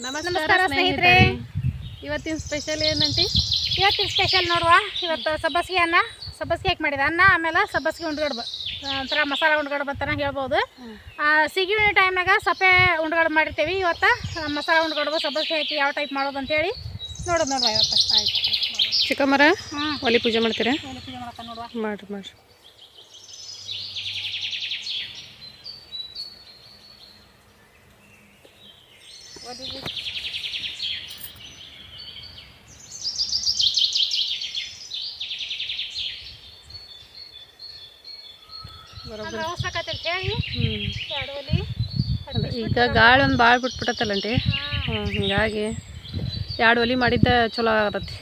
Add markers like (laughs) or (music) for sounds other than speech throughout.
ನಮಸ್ಕಾರ ಸ್ನೇಹಿತರೆ. ಇವತ್ತಿನ ಸ್ಪೆಷಲ್ ಏನಂತಿ ಇವತ್ತಿನ ಸ್ಪೆಷಲ್ ನೋಡುವ. ಇವತ್ತು ಸಬ್ಬಸಿಗೆ ಅನ್ನ. ಸಬ್ಬಸಿಗೆ ಹಾಕಿ ಮಾಡಿದ? ಅನ್ನ ಆಮೇಲೆ ಸಬ್ಬಸಿಗೆ ಉಂಡ್ಗಡ್ಬ. ಒಂಥರ ಮಸಾಲ ಉಂಡ್ಗಡ್ಬ ಅಂತ ಹೇಳ್ಬೋದು. ಆ, ಸಿಗಿ ಟೈಮ್ನಾಗ ಸಪ್ಪೆ ಉಂಡ್ಗಡ್ ಮಾಡಿರ್ತೀವಿ. ಇವತ್ತು ಮಸಾಲ ಉಂಡ್ಗಡ್ಬು ಸಬ್ಬಸಿಗೆ ಹಾಕಿ ಯಾವ ಟೈಪ್ ಮಾಡೋದು ಅಂತೇಳಿ ನೋಡೋದು ನೋಡುವ ಇವತ್ತು. ಆಯ್ತು ಚಿಕ್ಕಮ್ಮರ ಹಾಂ ಒಲಿ ಪೂಜೆ ಮಾಡ್ತೀರಾ? ಪೂಜೆ ನೋಡುವ. ಮಾಡ್ರಿ ಮಾಡ್ರಿ. ಅಂದ್ರೆ is it? ಈಗ ಗಾಳಿ ಒಂದು ಭಾಳ ಬಿಟ್ಬಿಟ್ಟತ್ತಲ್ಲಂಟಿ? ಹಿಂಗಾಗಿ. ಎರಡು ಒಲಿ ಮಾಡಿದ್ದ ಚಲೋ ಆಗತೈತಿ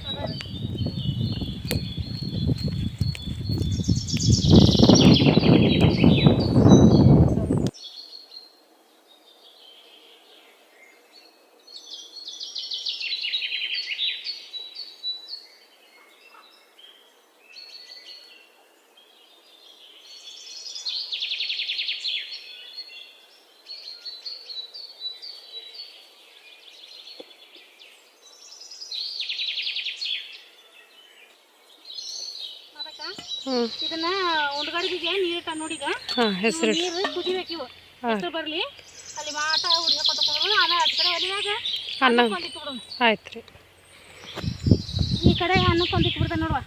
ಅದಕ್ಕೆ ಹ್ಞೂ ಇದನ್ನ ನೀರು ನೀರಿಟ್ಟ ನೋಡಿ ಈಗ. ಹೆಸರು ನೀರು ಕುದಿಬೇಕು ಇವು. ಹೆಸರು ಬರಲಿ. ಅಲ್ಲಿ ಮಾಟ ಹುಡಿ ಹಾಕೋತ ಕುಂದ್ರು ಆ ಕಡೆ ಒಲಿಯಾಗ ಅನ್ನ. ಆಯ್ತು ರೀ. ಈ ಕಡೆ ಅನ್ನಕ್ಕೆ ಒಂದಿಟ್ಟು ಬಿಡ್ತಾನೆ ನೋಡುವ.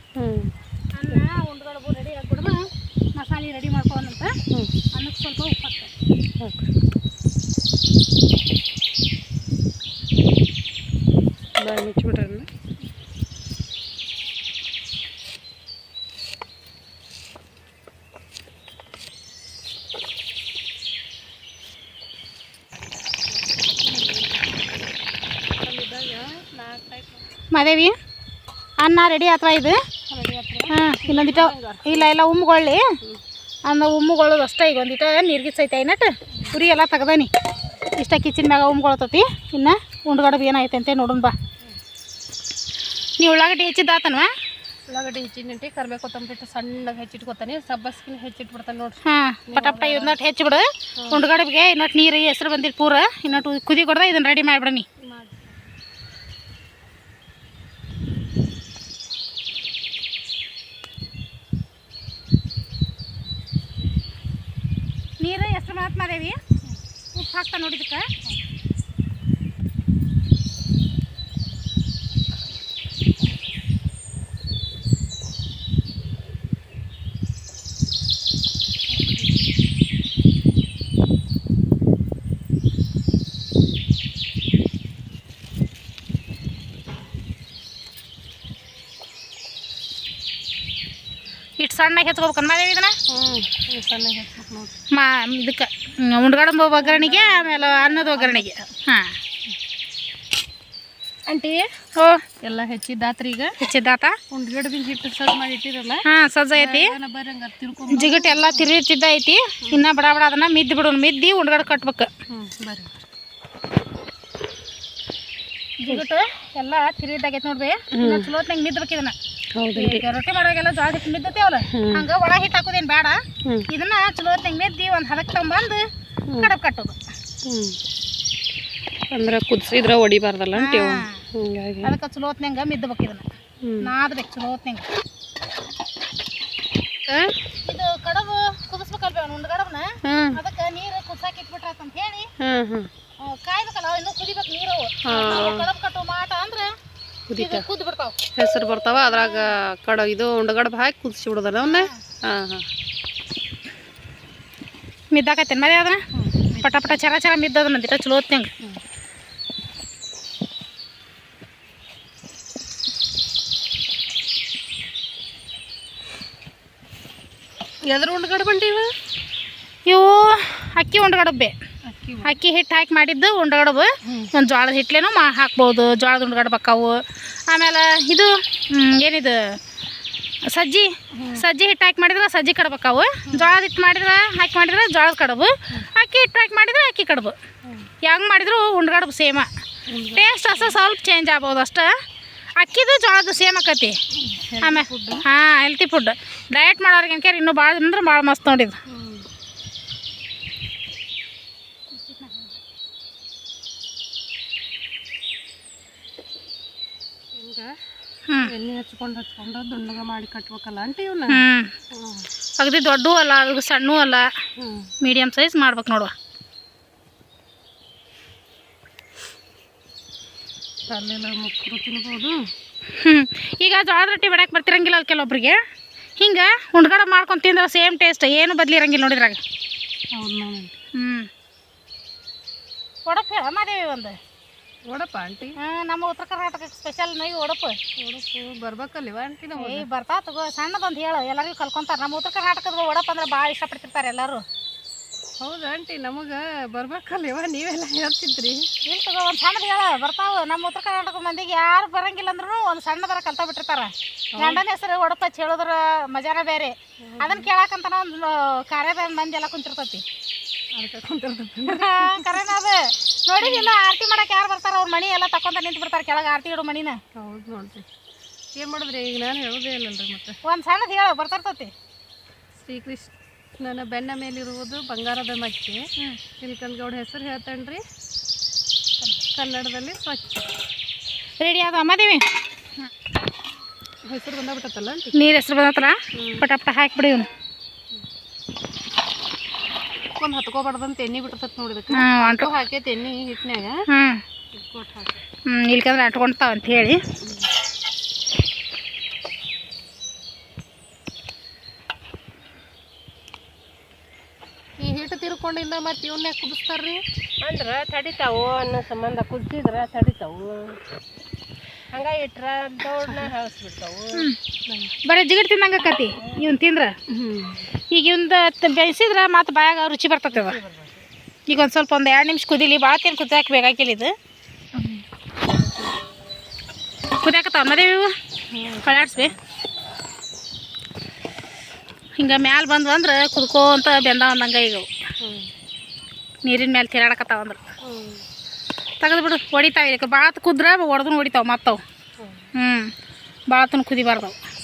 ಅನ್ನ ಉಂಡ್ಗಡ್ಬು ರೆಡಿ ಆಗ್ಬಿಡ್ದು ಮಸಾಲೆ ರೆಡಿ ಹ್ಞೂ ಅನ್ನಕ್ಕೆ ಸ್ವಲ್ಪ ಉಪ್ಪು ಹಾಕ್ತಾರೆ ಬಾಯಿ ಮುಚ್ಚಿಬಿಡ್ರಿ ಅದನ್ನ. ಮಾದೇವಿ ಅನ್ನ ರೆಡಿ ಅಥವಾ ಇದು? ಹಾಂ ಇನ್ನೊಂದಿಟ ಇಲ್ಲ ಇಲ್ಲ ಉಮ್ಮುಗೊಳ್ಳಿ ಅನ್ನ ಉಮ್ಮುಗೊಳ್ಳೋದು ಅಷ್ಟೇ ಈಗ ಒಂದಿಟ ನೀರ್ಗಿಸೈತೆ ಐನಟ್ ಉರಿ ಎಲ್ಲ ತೆಗ್ದಾನಿ. ಇಷ್ಟ ಕಿಚನ್ ಮ್ಯಾಗ ಉಮ್ಗೊಳತತಿ. ಇನ್ನು ಉಂಡ್ಗಡಬ್ ಏನೈತೆ ಅಂತ ನೋಡೋಣ ಬಾ. ನೀವು ಉಳ್ಳಾಗಡ್ಡಿ ಹೆಚ್ಚಿದ್ದಾತನವ ಉಳ್ಳಾಗಡ್ಡಿ ಹೆಚ್ಚಿನಂಟಿ ಕರ್ಬೇವು ಕೊತ್ತಂಬರಿ ಸಣ್ಣಗೆ ಹೆಚ್ಚಿಟ್ಕೊತಾನೆ ಸಬ್ಬಸ್ಕಿನ ಹೆಚ್ಚಿಟ್ಬಿಡ್ತಾನೆ ನೋಡ್ರಿ. ಹಾಂ ಪಟಪಟ ಇನ್ನೊಟ್ಟು ಹೆಚ್ಚಿಬಿಡು. ಉಂಡ್ಗಡಬ್ಗೆ ಇನ್ನೊಟ್ಟು ನೀರು ಹೆಸರು ಬಂದಿಟ್ಟು ಪೂರ ಇನ್ನೊಟ್ಟು ಕುದಿ ಕೊಡ್ದ ಇದನ್ನು ರೆಡಿ ಮಾಡಿಬಿಡನಿ ನೀರು ಎಷ್ಟು ಮಾತು ಮಾದೇವಿ ಹಾಕ್ತಾ ನೋಡಿದಕ್ಕೆ ಸಣ್ಣಗೆ ಹೆಚ್ಕೋಬೇಕನ್ ಮಾದೇವಿ ಇದನ್ನ? ಮಾ ಇದಕ್ಕೆ ಉಂಡ್ಗಡಂಬ ಒಗ್ಗರಣೆಗೆ ಆಮೇಲೆ ಅನ್ನದ ಒಗ್ಗರಣೆಗೆ. ಹಾಂ. ಆಂಟಿ ಓ. ಎಲ್ಲ ಹೆಚ್ಚಿದ್ದಾತ್ರಿ ಈಗ. ಹೆಚ್ಚಿದ್ದಾತ ಉಂಡ್ಗಡ ಬಿಂದು ಹಿಟ್ಟು ಸಜ್ಜ ಮಾಡಿ ಇಟ್ಟಿರಲ್ಲ ಹಾಂ ಸಜ್ಜ ಐತಿ. ಜಿಗಟ್ ಎಲ್ಲ ತಿರುಚಿದ್ದ ಐತಿ. ಇನ್ನ ಬಡ ಬಡ ಅದನ್ನ ಮಿದ್ದು ಬಿಡು ಮಿದ್ದಿ ಉಂಡ್ಗಡ ಕಟ್ಬೇಕು. ಹ್ಞೂ ಬರ್ರಿ. ಜಿಗಟು ಎಲ್ಲ ತಿರುಗಿದ್ದಾಗೈತಿ ನೋಡ್ರಿ. ಚಲೋತ್ನಾಗ ಮಿದ್ಬೇಕು ಇದನ್ನ. ಈಗ ರೊಟ್ಟಿ ಮಾಡುವಾಗೆಲ್ಲ ಜೋಳ ಹಿಟ್ಟು ಮಿದ್ದತೇವಲ್ಲ ಹಂಗ ಒಳ ಹಿಟ್ಟು ಹಾಕೋದೇನು ಬೇಡ ಇದನ್ನ ಚಲೋ ಚಲೋತ್ನಾಗ ಮಿದ್ದಿ ಒಂದು ಹದಕ್ಕೆ ತಗೊಂಬಂದು ಕಡಪ್ ಕಟ್ಟೋದು. ಅಂದ್ರ ಕುದಿಸಿದ್ರೆ ಹೊಡಿಬಾರ್ದಲ್ಲ ಹೊತ್ನಂಗ ಹಾ. ಹಿಂಗಾಗಿ. ಅದಕ್ಕೆ ಚಲೋತ್ನಂಗ ಮಿದ್ದಬೇಕು ಇದನ್ನ. ನಾದಬೇಕು ಚಲೋ ಹೊತ್ತಿನಂಗೆ ಇದು ಕಡಬು ಕುದಿಸ್ಬೇಕಲ್ವ ಅವ್ನು ಕಡಬನ? ಅದಕ್ಕೆ ನೀರು ಕುದ್ಸಾಕ್ ಇಟ್ಬಿಟ್ರಾತ್ ಅಂತ ಹೇಳಿ ಕಾಯ್ಬೇಕಲ್ಲ ಇನ್ನು ಕುದಿಬೇಕು ನೀರು. ಕಡಬ್ ಕಟ್ಟೋ ಮಾಟ ಅಂದ್ರೆ ಕುದಿತ. ಇದು ಕುದ್ದು ಬಿಡ್ತಾವ. ಹೆಸರು ಬರ್ತಾವ ಅದ್ರಾಗ ಕಡ ಇದು ಉಂಡಗಡ್ಬ ಹಾಕಿ ಕುದಿಸಿ ಬಿಡೋದಲ್ಲ ಅವನ್ನ ಹಾಂ. ಹಾಂ ಮಿದ್ದಾಕತ್ತೇನು ಮದೆ ಅದನ್ನ? ಪಟ ಪಟ ಚರ ಚರ ಮಿದ್ದದ ನಂದಿಟ ಚಲೋ ಹೊತ್ನಂಗ ಎದ್ರ ಉಂಡಗಡ ಬಂಟಿ ಇವ? ಅಕ್ಕಿ ಉಂಡಗಡಬ್ಬೆ ಅಕ್ಕಿ ಅಕ್ಕಿ ಹಿಟ್ಟು ಹಾಕಿ ಮಾಡಿದ್ದು ಉಂಡಗಡಬು. ಒಂದು ಜೋಳದ ಹಿಟ್ಲೇನು ಮಾ ಹಾಕ್ಬೋದು ಜೋಳದ ಉಂಡ್ಗಡ್ಬಕ್ಕಾವು ಆಮೇಲೆ ಇದು ಏನಿದು? ಸಜ್ಜಿ. ಸಜ್ಜಿ ಹಿಟ್ಟು ಹಾಕಿ ಮಾಡಿದ್ರೆ ಸಜ್ಜಿ ಕಡ್ಬೇಕಾವು ಜೋಳದ ಹಿಟ್ಟು ಮಾಡಿದ್ರೆ ಹಾಕಿ ಮಾಡಿದ್ರೆ ಜೋಳದ ಕಡಬು. ಅಕ್ಕಿ ಹಿಟ್ಟು ಹಾಕಿ ಮಾಡಿದ್ರೆ ಅಕ್ಕಿ ಕಡಬು. ಹೆಂಗೆ ಮಾಡಿದ್ರು ಉಂಡ್ಗಡ್ಬು ಸೇಮ. ಟೇಸ್ಟ್ ಅಷ್ಟು ಸ್ವಲ್ಪ ಚೇಂಜ್ ಆಗ್ಬೋದು ಅಷ್ಟ. ಅಕ್ಕಿದು ಜೋಳದ ಸೇಮ್ ಆಕತಿ. ಆಮೇಲೆ ಹಾಂ ಹೆಲ್ತಿ ಫುಡ್ ಡಯಟ್ ಮಾಡೋರಿಗೆ ಅನ್ಕೇರಿ ಇನ್ನೂ ಭಾಳ ಅಂದ್ರೆ ಭಾಳ ಮಸ್ತ್ ನೋಡಿದ್ದು ಹ್ಞೂ ಎಣ್ಣೆ ಹಚ್ಕೊಂಡು ಹಚ್ಕೊಂಡು ದುಂಡಗ ಮಾಡಿ ಕಟ್ಬೇಕಲ್ಲ ಅಂತ ಇವನ್ನ ಅಗದಿ ದೊಡ್ಡೂ ಅಲ್ಲ ಅದು ಸಣ್ಣೂ ಅಲ್ಲ. ಮೀಡಿಯಮ್ ಸೈಜ್ ಮಾಡ್ಬೇಕು ನೋಡುವ. ಅಲ್ಲೆಲ್ಲ ಮುಕ್ಕರು ತಿನ್ಬೋದು. ಹ್ಞೂ ಈಗ ಜೋಳದ ರೊಟ್ಟಿ ಬಿಡಕ್ಕೆ ಬರ್ತಿರಂಗಿಲ್ಲ ಅಲ್ಲಿ ಕೆಲವೊಬ್ರಿಗೆ. ಹಿಂಗೆ ಉಂಡ್ಗಡ ಮಾಡ್ಕೊಂಡು ತಿಂದ್ರೆ ಸೇಮ್ ಟೇಸ್ಟ್ ಏನು ಬದ್ಲಿರಂಗಿಲ್ಲ ನೋಡಿದ್ರಾಗ ಹ್ಞೂ ಕೊಡಕ್ಕೆ ಹೇಳ ಮಾದೇವಿ ಒಂದು. ಓಡಪ್ಪ ಆಂಟಿ? ಹಾಂ ನಮ್ಮ ಉತ್ತರ ಕರ್ನಾಟಕ ಸ್ಪೆಷಲ್ ನೈ ಒಡಪ. ಓಡಪ್ಪು ಬರ್ಬೇಕಲ್ವ ಆಂಟಿ ನಾವು ಏಯ್ ಬರ್ತಾ ತಗೋ ಸಣ್ಣದೊಂದು ಹೇಳು ಎಲ್ಲರಿಗೂ ಕಲ್ಕೊಂತಾರೆ. ನಮ್ಮ ಉತ್ತರ ಕರ್ನಾಟಕದ ಒಡಪ್ಪ ಅಂದ್ರೆ ಭಾಳ ಇಷ್ಟಪಡ್ತಿರ್ತಾರೆ ಎಲ್ಲರೂ. ಹೌದು ಆಂಟಿ ನಮಗೆ ಬರ್ಬೇಕಲ್ವ ನೀವೆಲ್ಲ ಹೇಳ್ತಿದ್ರಿ. ಇಲ್ಲಿ ತಗೋ ಒಂದು ಸಣ್ಣದು ಹೇಳ ಬರ್ತಾವ. ನಮ್ಮ ಉತ್ತರ ಕರ್ನಾಟಕ ಮಂದಿಗೆ ಯಾರು ಬರಂಗಿಲ್ಲ ಅಂದ್ರೂ ಒಂದು ಸಣ್ಣದರ ಕಲ್ತಾ ಬಿಟ್ಟಿರ್ತಾರ. ಗಂಡನ ಹೆಸರು ಒಡಪ ಹಚ್ಚಿ ಹೇಳೋದ್ರ ಮಜಾನ ಬೇರೆ. ಅದನ್ನ ಕೇಳಾಕಂತನ ಒಂದು ಕಾರ್ಯದ ಮಂದಿ ಎಲ್ಲ ಕುಂತಿರ್ತೈತಿ. ಅದಕ್ಕೆ ಕುಂತಿರ್ತೈತಿ. ಕರೆನ ಅದು. ನೋಡಿದಿಲ್ಲ ಆರತಿ ಮಾಡಕ್ಕೆ ಯಾರು ಬರ್ತಾರ? ಅವ್ರ ಮನಿ ಎಲ್ಲ ತಕೊಂತ ನಿಂತು ಬಿಡ್ತಾರೆ ಕೆಳಗೆ ಆರತಿ ಇಡೋ ಮಣಿನ. ಹೌದು ನೋಡ್ರಿ. ಏನು ಮಾಡಿದ್ರಿ? ಈಗ ನಾನು ಹೇಳೋದೇ ಇಲ್ಲಲ್ರಿ ಮತ್ತೆ. ಒಂದು ಸಣ್ಣದು ಹೇಳು ಕೃಷ್ಣ ಶ್ರೀಕೃಷ್ಣನ ಬೆನ್ನ ಮೇಲಿರುವುದು ಬಂಗಾರದ ಮಚ್ಚೆ ಇಲ್ಕಂದ್ಗೌಡ ಹೆಸರು ಹೇಳ್ತಾನ್ರಿ? ಕನ್ನಡದಲ್ಲಿ ಸ್ವಚ್ಛ ರೆಡಿ ಆದ ಅಮ್ಮದೇವಿ ಹೆಸರು ಬಂದಾಗ್ಬಿಟ್ಟತ್ತಲ್ಲ ನೀರು ಹೆಸರು ಬಂದತ್ತಲ್ಲ ಪಟ ಪಟ ಹಾಕಿಬಿಡಿ ಇವನು ಒಂದು ಹತ್ಕೋಬಾರ್ದಂತ ಎಣ್ಣೆ ಬಿಟ್ಟಿರ್ತೈತೆ ನೋಡಿದಕ್ಕೆ ಅಂಟು ಹಾಕೈತೆ ಎಣ್ಣೆ ಹಿಟ್ನ್ಯಾಗ. ಹ್ಞೂ ಇಲ್ಕಂದ್ರೆ ಅಂಟ್ಕೊಂತಾವ ಅಂತ ಹೇಳಿ. ಈ ಹಿಟ್ಟು ತಿರ್ಕೊಂಡಿಂದ ಮತ್ತೆ ಇವನ್ನೇ ಕುದಿಸ್ತಾರ್ರಿ ಅಂದ್ರೆ ತಡಿತಾವು ಅನ್ನೋ ಸಂಬಂಧ ಕುದಿಸಿದ್ರೆ ತಡಿತಾವು. ಬರೀ ಜಿಗಿಟ್ ತಿಂದಂಗೆ ಆಕತಿ, ಇವ್ನು ತಿಂದ್ರ? ಈಗ ಇವಂದು ಬೇಯಿಸಿದ್ರೆ ಮತ್ತೆ ಬಾಯಾಗ ರುಚಿ ಬರ್ತೈತೆ ಈಗ ಒಂದು ಸ್ವಲ್ಪ ಒಂದು ಎರಡು ನಿಮಿಷ ಕುದಿಲಿ ಭಾಳ ತಿನ್ ಕುದಿಯಾಕ ಬೇಕಾಗಿಲ್ಲ ಇದು. ಕುದಿಯಾಕತ್ತಾವ ಮದೇವಿ ಇವು? ಹಿಂಗೆ ಮ್ಯಾಲೆ ಬಂದ್ವು ಅಂದ್ರೆ ಕುದ್ಕೋಂತ ಬೆಂದ ಅಂದಂಗೆ ಈಗ ನೀರಿನ ಮೇಲೆ ತಿರಾಡಕತ್ತಾವ ಅಂದ್ರೆ. ತೆಗೆದು ಬಿಡು ಹೊಡಿತಾವ ಇದಕ್ಕೆ. ಭಾಳ ಕುದ್ರೆ ಹೊಡೆದು ಹೊಡಿತಾವೆ ಮತ್ತವು. ಹ್ಞೂ ಭಾಳ ಕುದಿಬಾರ್ದವು.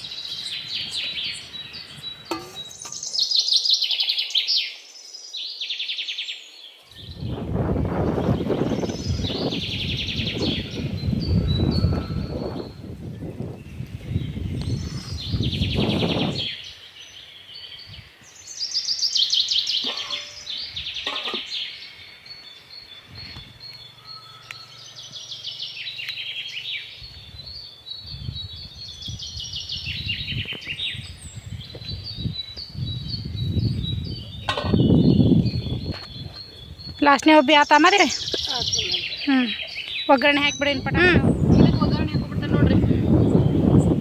ಲಾಸ್ಟ್ನೇ ಒಬ್ಬಿ ಆತ ಮರಿ ಹ್ಞೂ ಒಗ್ಗರಣೆ ಹಾಕಿಬಿಡಿ ಪಟ. ನೋಡ್ರಿ.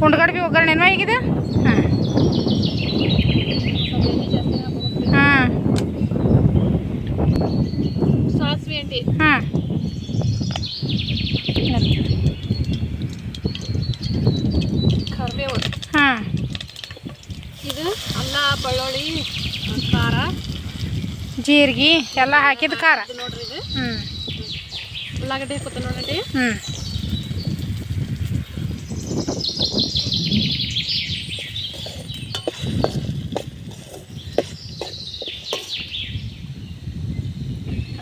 ಉಂಡ್ಗಡ್ ಬಿ ಒಗ್ಗರಣೆ ಈಗಿದೆ ಹಾಂ ಹಾಂ. ಸಾಸಿವೆ ಅಂಡಿ ಹಾಂ. ಕರಿಬೇವು. ಹಾಂ. ಇದು ಅಲ್ಲ ಬೆಳ್ಳುಳ್ಳಿ ಖಾರ. ಜೀರಿಗೆ ಎಲ್ಲ ಹಾಕಿದ ಖಾರ. ನೋಡ್ರಿ ಇದು. ಹ್ಞೂ ಉಳ್ಳಾಗಡ್ಡಿ ನೋಡ್ರಿ ಹ್ಞೂ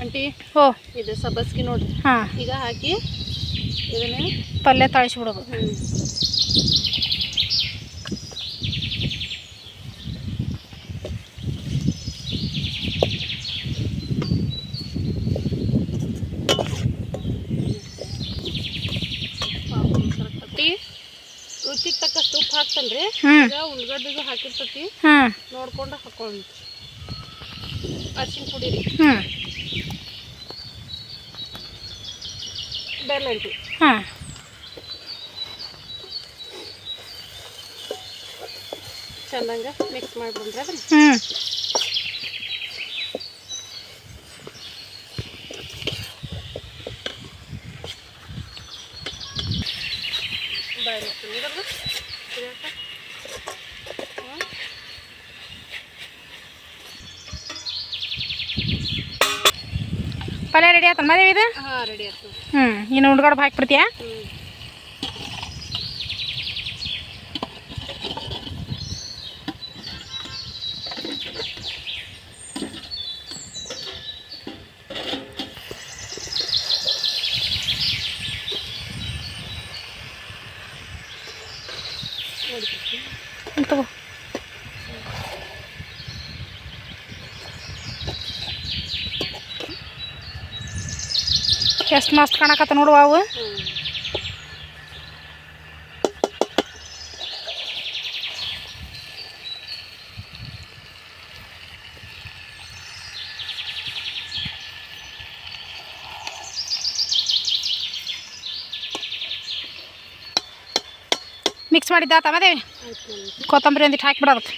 ಆಂಟಿ ಹೋ. ಇದು ಸಬ್ಬಸ್ಗಿ ನೋಡ್ರಿ. ಹಾಂ. ಈಗ ಹಾಕಿ ಇದನ್ನೇ ಪಲ್ಯ ತಾಳಿಸ್ಬಿಡೋದು ಹ್ಞೂ ರುಚಿಗೆ ತಕ್ಕಷ್ಟು ಉಳ್ಳಗಡ್ಡಿಗೂ ಹಾಕಿರ್ತತಿ. ನೋಡ್ಕೊಂಡು ಹಾಕೊಳ್ಳಿ ಅರ್ಶಿನ ಪುಡಿ ರೀ. ಬೆಲ್ಲ ಅಂಟಿ ಚಂದಂಗ ಮಿಕ್ಸ್ ಮಾಡ್ಬಿಡ್ರಿ ಅದನ್ನ ಹ್ಞೂ ಬಾಯ್ ಮಾಡ್ತೀನಿ ಇದನ್ನ ಕುದಿಯಾಕ. ರೆಡಿ ಮದುವೆ ಇದು? ಹ್ಞೂ ಇನ್ನು ಉಂಡ್ಗಡ್ಬ ಹಾಕ್ಬಿಡ್ತೀಯಾ ಹ್ಞೂ ಎಷ್ಟು ಮಸ್ತ್ ಕಾಣಕತ್ತ ನೋಡುವ ಅವು. ಮಿಕ್ಸ್ ಮಾಡಿದ್ದ ತಮದೇವಿ ಕೊತ್ತಂಬರಿ ಒಂದಿಟ್ಟು ಹಾಕಿಬಿಡೋದಕ್ಕೆ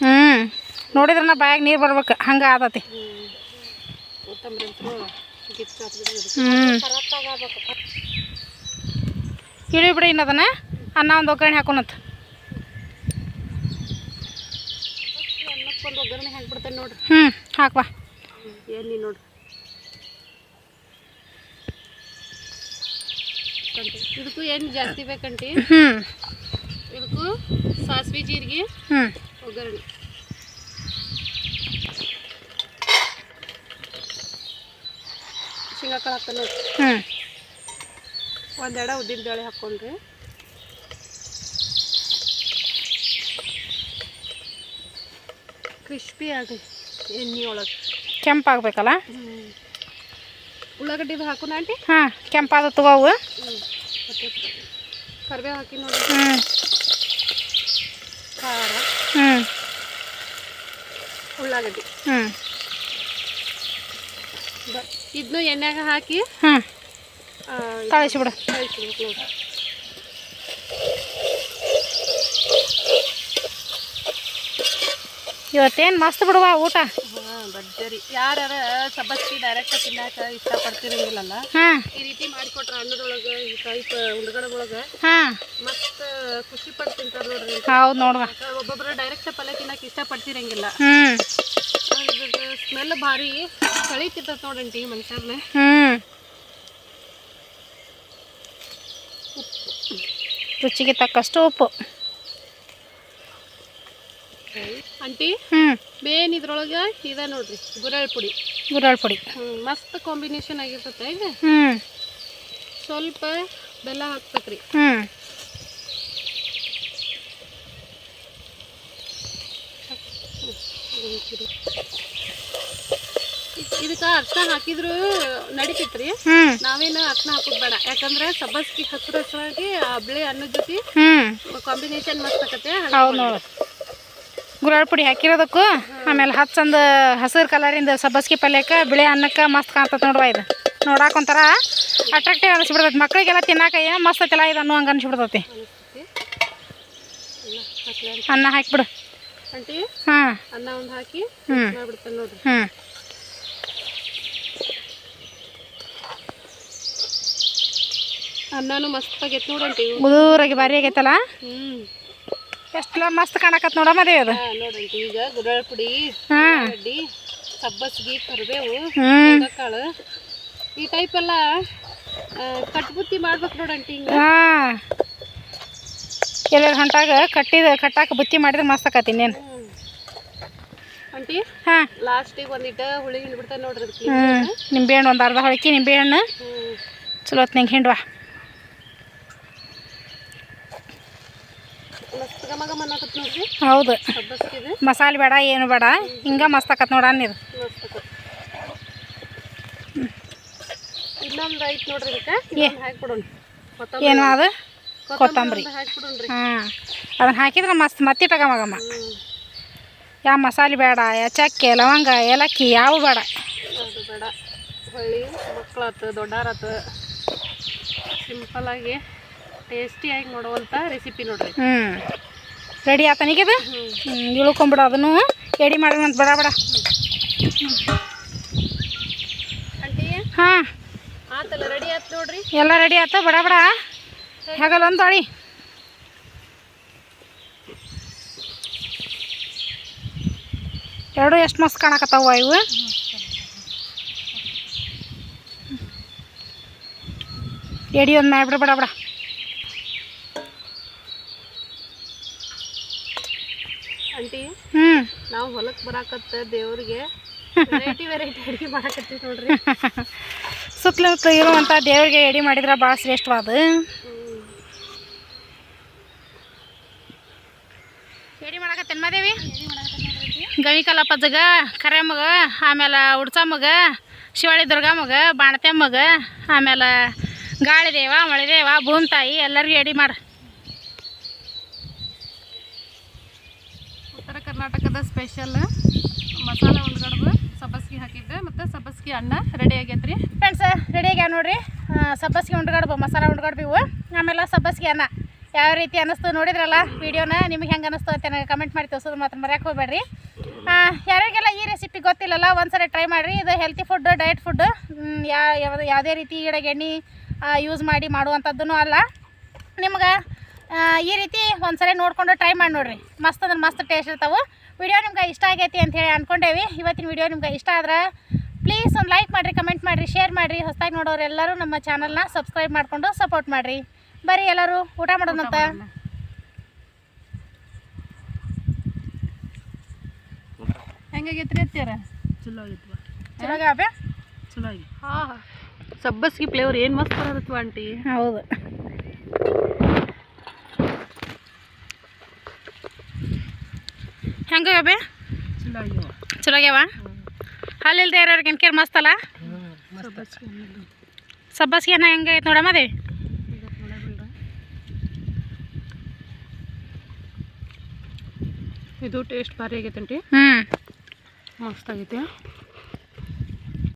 ಹ್ಞೂ ನೋಡಿದ್ರೆ ನಾ ಬಾಯಾಗ ನೀರು ಬರ್ಬೇಕು. ಹಂಗೆ ಆದತಿ ಹ್ಞೂ ಇಳಿ ಬಿಡಿ ಇನ್ನದನ್ನ. ಅನ್ನ ಒಂದು ಒಗ್ಗರಣೆ ಹಾಕೋಣತ್. ಹ್ಞೂ ಹಾಕ್ವಾ ನೋಡ್ರಿ ಇದಕ್ಕೂ ಏನು ಜಾಸ್ತಿ ಬೇಕಂಟಿ? ಹ್ಞೂ ಇದಕ್ಕೂ ಸಾಸಿವೆ ಜೀರಿಗೆ ಹ್ಞೂ ಒಗ್ಗರಣೆ. ಶೇಂಗಾಕಾಳು ನೋಡ್ರಿ ಹ್ಞೂ ಒಂದೆಡ ಉದ್ದಿನ ಬೇಳೆ ಹಾಕ್ಕೊಂಡ್ರಿ ಕ್ರಿಸ್ಪಿ ಆಗಲಿ ಎಣ್ಣೆ ಒಳಗೆ. ಕೆಂಪಾಗಬೇಕಲ್ಲ? ಉಳ್ಳಾಗಡ್ಡಿದು ಹಾಕೋಣ ಆಂಟಿ ಹಾಂ ಕೆಂಪಾದ ತಗೋವು. ಕರಿಬೇವು ಹಾಕಿ ನೋಡಿ. ಹ್ಞೂ ಖಾರ. ಹ್ಞೂ ಉಳ್ಳಾಗಡ್ಡಿ. ಹ್ಞೂ ಇದನ್ನು ಎಣ್ಣೆಗ ಹಾಕಿ ಹಾಂ ಕಳಿಸಿಬಿಡು ಇವತ್ತೇನು ಮಸ್ತ್ ಬಿಡುವ ಊಟ? ಭರ್ಜರಿ. ಯಾರು ಸಬ್ಬಸ್ಗಿ ಡೈರೆಕ್ಟ್ ತಿನ್ನಾಕ ಇಷ್ಟಪಡ್ತಿರಂಗಿಲ್ಲಲ್ಲ? ಈ ರೀತಿ ಮಾಡಿಕೊಟ್ರ ಅನ್ನದೊಳಗೆ ಈ ಟೈಪ್ ಉಂಡಗಡ ಒಳಗೆ ಹಾಂ ಮಸ್ತ್ ಖುಷಿ ಪಡ್ತಿಂತಾರ ತಿಂತಾರೆ ನೋಡ್ರಿ. ಹೌದು ನೋಡುವ. ಒಬ್ಬೊಬ್ರು ಡೈರೆಕ್ಟ್ ಪಲ್ಯ ತಿನ್ನಕ್ಕೆ ಇಷ್ಟಪಡ್ತಿರಂಗಿಲ್ಲ. ಸ್ಮೆಲ್ ಭಾರಿ ಕಳೀತಿರ್ತದೆ ನೋಡಂಟಿ ಮನುಷ್ಯರ್ನ ಹ್ಞೂ ರುಚಿಗೆ ತಕ್ಕಷ್ಟು ಉಪ್ಪು ಅಂಟಿ ಹ್ಞೂ ಮೇನ್ ಇದ್ರೊಳಗೆ ಇದೆ ನೋಡ್ರಿ ಗುರಳ್ ಪುಡಿ ಗುರಳ್ ಪುಡಿ ಹ್ಮ್, ಮಸ್ತ್ ಕಾಂಬಿನೇಷನ್ ಆಗಿರ್ತೈತೆ ಹ್ಞೂ ಸ್ವಲ್ಪ ಬೆಲ್ಲ ಹಾಕ್ಬೇಕ್ರಿ ಹ್ಞೂ ಇದಕ್ಕೆ ಅರ್ಶನ ಹಾಕಿದ್ರು ನಡಿತೈತ್ರಿ. ನಾವೇನು ಅರ್ಶನ ಹಾಕೋದ್ ಬೇಡ. ಯಾಕಂದ್ರೆ ಸಬ್ಬಸ್ಗಿ ಹಸಿರು ಹಸಿರಾಗಿ ಆ ಬಿಳಿ ಅನ್ನದ ಜೊತೆ ಕಾಂಬಿನೇಷನ್ ಮಸ್ತ್ ಆಕತೆ ಹೌದು ನೋಡು. ಗುರಾಳ್ ಪುಡಿ ಹಾಕಿರೋದಕ್ಕೂ ಆಮೇಲೆ ಹಚ್ಚಂದು ಹಸಿರು ಕಲರಿಂದ ಸಬ್ಬಸ್ಗಿ ಪಲ್ಯಕ್ಕೆ ಬಿಳಿ ಅನ್ನಕ್ಕೆ ಮಸ್ತ್ ಕಾಣ್ತದೆ ನೋಡುವ ಇದು. ನೋಡಾಕ ಒಂಥರ ಅಟ್ರಾಕ್ಟಿವ್ ಅನಿಸ್ಬಿಡ್ತೈತಿ. ಮಕ್ಳಿಗೆಲ್ಲ ತಿನ್ನಾಕ ಏನು ಮಸ್ತ್ ಐತಿಲ್ಲ ಇದು ಅನ್ನೋ ಹಂಗೆ ಅನಿಸ್ಬಿಡ್ತೈತಿ. ಅನ್ನ ಹಾಕಿಬಿಡು. ಹಾಂ. ಅನ್ನ ಒಂದು ಹಾಕಿ ಹ್ಞೂ ಹ್ಞೂ ಅನ್ನನೂ ಮಸ್ತ್ ಆಗೈತೆ ನೋಡಂಟಿ ಉದೂರಾಗಿ ಭಾರಿ ಆಗೈತಲ್ಲ? ಹ್ಮ್. ಎಷ್ಟು ಮಸ್ತ್ ಕಾಣಕತ್ ನೋಡಮ್ಮ ಅದೇ ಅದು. ಹಾ ನೋಡಂಟಿ ಈಗ ಗುಡಾಳ ಪುಡಿ ಹಾಂ. ಗಡ್ಡಿ ಸಬ್ಬಸ್ಗಿ ಕರಿಬೇವು ಹ್ಞೂ ಕಾಳು ಈ ಟೈಪ್ ಎಲ್ಲ ಆ, ಕಟ್ಬುತ್ತಿ ಮಾಡ್ಬೇಕು ನೋಡಂಟಿ ಹಿಂಗ. ಹಾಂ. ಎಲ್ಲರ ಹೊಂಟಾಗ ಕಟ್ಟಿದ ಕಟ್ಟಾಕ ಬುತ್ತಿ ಮಾಡಿದ್ರೆ ಮಸ್ತ್ ಆಕತಿ ಇನ್ನೇನು. ಹ್ಮ್. ಅಂಟಿ ಹಾಂ. ಲಾಸ್ಟಿಗೆ ಒಂದಿಟ್ಟು ಹುಳಿ ಹಿಂಡ್ಬಿಡ್ತಾನೆ ನೋಡ್ರಿ ಅದಕ್ಕೆ ಹ್ಞೂ ನಿಂಬೆಹಣ್ಣು ಒಂದು ಅರ್ಧ ಹೊಳಕಿ ನಿಂಬೆಹಣ್ಣು ಹ್ಮ್. ಚಲೋ ಹೊತ್ನಂಗೆ ಹಿಂಡ್ವಾ ಮಸ್ತ್ ಗಮ ಗಮ ಅನ್ನಕತ್ ನೋಡ್ರಿ ಹೌದು. ಮಸಾಲೆ ಬೇಡ ಏನು ಬೇಡ. ಹಿಂಗ ಮಸ್ತ್ ಆಕತ್ ನೋಡ ಇನ್ನೊಂದು ಐತ್ ನೋಡ್ರಿ ಇದಕ್ಕೆ. ಏನು ಅದು? ಕೊತ್ತಂಬರಿ. ಹಾಂ. ಅದನ್ನ ಹಾಕಿದ್ರೆ ಮಸ್ತ್ ಮತ್ತೆ ಗಮ ಗಮ ಹ್ಮ್. ಯಾವ ಮಸಾಲೆ ಬೇಡ ಯಾ ಚಕ್ಕೆ ಲವಂಗ ಏಲಕ್ಕಿ ಯಾವ ಬೇಡ. ಬೇಡ. ಹೊಳ್ಳಿ ಮಕ್ಕಳಾತು ದೊಡ್ಡಾರಾತು. ಸಿಂಪಲಾಗಿ ಟೇಸ್ಟಿಯಾಗಿ ನೋಡುವಂಥ ರೆಸಿಪಿ ನೋಡ್ರಿ. ಹ್ಞೂ ರೆಡಿ ಆತನಿಗಿದು ಹ್ಞೂ ಹ್ಞೂ ಇಳ್ಕೊಂಬಿಡು ಅದನ್ನು. ಎಡಿ ಮಾಡೋಣ ಅಂತ ಬೇಡ ಬೇಡ. ಹಾಂ. ಆತಲ್ಲ ರೆಡಿ ಆಯ್ತು ನೋಡ್ರಿ. ಎಲ್ಲ ರೆಡಿ ಆತ ಬಡ ಬಡ. ಹಾಗಲ್ಲ ಒಂದು ಅಳಿ ಎರಡು ಎಷ್ಟು ಮಸ್ತ್ ಕಾಣಕತ್ತಾವ ಇವು. ಎಡಿ ಒಂದು ಮಾಡ್ಬಿಡ ಬಡ ಬಡ ಆಂಟಿ ಹ್ಞೂ ನಾವು ಹೊಲಕ್ಕೆ ಬರಾಕತ್ತ ದೇವ್ರಿಗೆ. ವೆರೈಟಿ ವೆರೈಟಿ ಅಡುಗೆ ಮಾಡಾಕತ್ತೀವಿ ನೋಡ್ರಿ. (laughs) ಸುತ್ತಲೂ ಇರುವಂಥ ದೇವ್ರಿಗೆ ಎಡಿ ಮಾಡಿದ್ರೆ ಭಾಳ ಶ್ರೇಷ್ಠವಾದ. ಎಡಿ ಮಾಡಕತ್ತೇನು ಮಾದೇವಿ? ಗವಿಕಲ ಪಜ್ಜಗ ಕರೆ ಮಗ ಆಮೇಲೆ ಉಡ್ಸ ಮಗ ಆಮೇಲೆ ದುರ್ಗಾ ಮಗ ಬಾಣತೆ ಮಗ ಆಮೇಲೆ ಗಾಳಿದೇವ ಮಳಿದೇವ ಭೂಮಿತಾಯಿ ಎಲ್ಲರಿಗೂ ಎಡಿ ಮಾಡು ಉತ್ತರ ಕರ್ನಾಟಕದ ಸ್ಪೆಷಲ್ ಮಸಾಲ ಉಂಡ್ಗಡ್ಬು ಸಬ್ಬಸ್ಗಿ ಹಾಕಿದ್ದೆ ಮತ್ತು ಸಬ್ಬಸ್ಗಿ ಅನ್ನ ರೆಡಿ ಆಗೈತ್ರಿ. ಫ್ರೆಂಡ್ಸ್ ರೆಡಿ ಆಗ್ಯಾವ ನೋಡ್ರಿ. ಸಬ್ಬಸ್ಗಿ ಉಂಡ್ಗಡ್ಬು ಮಸಾಲ ಉಂಡ್ಗಡ್ಬು ಇವು. ಆಮೇಲೆ ಸಬ್ಬಸ್ಗೆ ಅನ್ನ. ಯಾವ ರೀತಿ ಅನ್ನಿಸ್ತು ನೋಡಿದ್ರಲ್ಲ ವಿಡಿಯೋನ, ನಿಮ್ಗೆ ಹೆಂಗೆ ಅನ್ನಿಸ್ತು ಅಂತ ನನಗೆ ಕಮೆಂಟ್ ಮಾಡಿ ತೋರಿಸೋದು ಮಾತ್ರ ಮರ್ಯಾಕೆ ಹೋಗ್ಬೇಡ್ರಿ. ಯಾರಿಗೆಲ್ಲ ಈ ರೆಸಿಪಿ ಗೊತ್ತಿಲ್ಲಲ್ಲ, ಒಂದ್ಸರಿ ಟ್ರೈ ಮಾಡಿರಿ. ಇದು ಹೆಲ್ತಿ ಫುಡ್ ಡಯಟ್ ಫುಡ್ ಯಾವ ಯಾವುದೇ ರೀತಿ ಗಿಡಗೆ ಎಣ್ಣೆ ಯೂಸ್ ಮಾಡಿ ಮಾಡುವಂಥದ್ದು ಅಲ್ಲ. ನಿಮ್ಗೆ ಈ ರೀತಿ ಒಂದ್ಸರಿ ನೋಡ್ಕೊಂಡು ಟ್ರೈ ಮಾಡಿ ನೋಡ್ರಿ. ಮಸ್ತ್ ಅಂದ್ರೆ ಮಸ್ತ್ ಟೇಸ್ಟ್ ಇರ್ತಾವೆ. ವಿಡಿಯೋ ನಿಮ್ಗೆ ಇಷ್ಟ ಆಗೈತಿ ಅಂತ ಹೇಳಿ ಅಂದ್ಕೊಂಡೇವಿ ಇವತ್ತಿನ ವಿಡಿಯೋ ನಿಮ್ಗೆ ಇಷ್ಟ ಆದ್ರೆ ಪ್ಲೀಸ್ ಒಂದು ಲೈಕ್ ಮಾಡಿರಿ ಕಮೆಂಟ್ ಮಾಡಿರಿ ಶೇರ್ ಮಾಡಿರಿ. ಹೊಸದಾಗಿ ನೋಡೋರು ಎಲ್ಲರೂ ನಮ್ಮ ಚಾನಲ್ನ ಸಬ್ಸ್ಕ್ರೈಬ್ ಮಾಡಿಕೊಂಡು ಸಪೋರ್ಟ್ ಮಾಡಿರಿ. ಬರೀ ಎಲ್ಲರೂ ಊಟ ಮಾಡೋಣಂತ ಹೆಂಗಾಗೈತ್ರಿ ಅತ್ಯಾರ ಚಲೋ ಆಗಿತ್ತು ಚಲೋ ಆಗ್ಯಾವ ಚಲೋ ಆಗಿ ಹಾಂ ಸಬ್ಬಸ್ಗಿ ಫ್ಲೇವರ್ ಏನು ಮಸ್ತ್ ಬರತ್ತವ ಆಂಟಿ. ಹೌದು. ಚಲೋ ಆಗ್ಯಾವ ಚಲೋ ಆಗ್ಯಾವ? ಹಲ್ಲಿಲ್ದೆ ಇರೋರಿಗೆ ಎನ್ಕೇರ್ ಮಸ್ತ್ ಅಲ್ಲ? ಸಬ್ಬಸ್ಗೆ ಅನ್ನ ಹೆಂಗೆ ಐತೆ ನೋಡಮ್ಮ ಅದೇ? ಇದು ಟೇಸ್ಟ್ ಭಾರಿ ಆಗೈತೆ ಆಂಟಿ ಹ್ಞೂ ಮಸ್ತ್ ಆಗೈತೆ.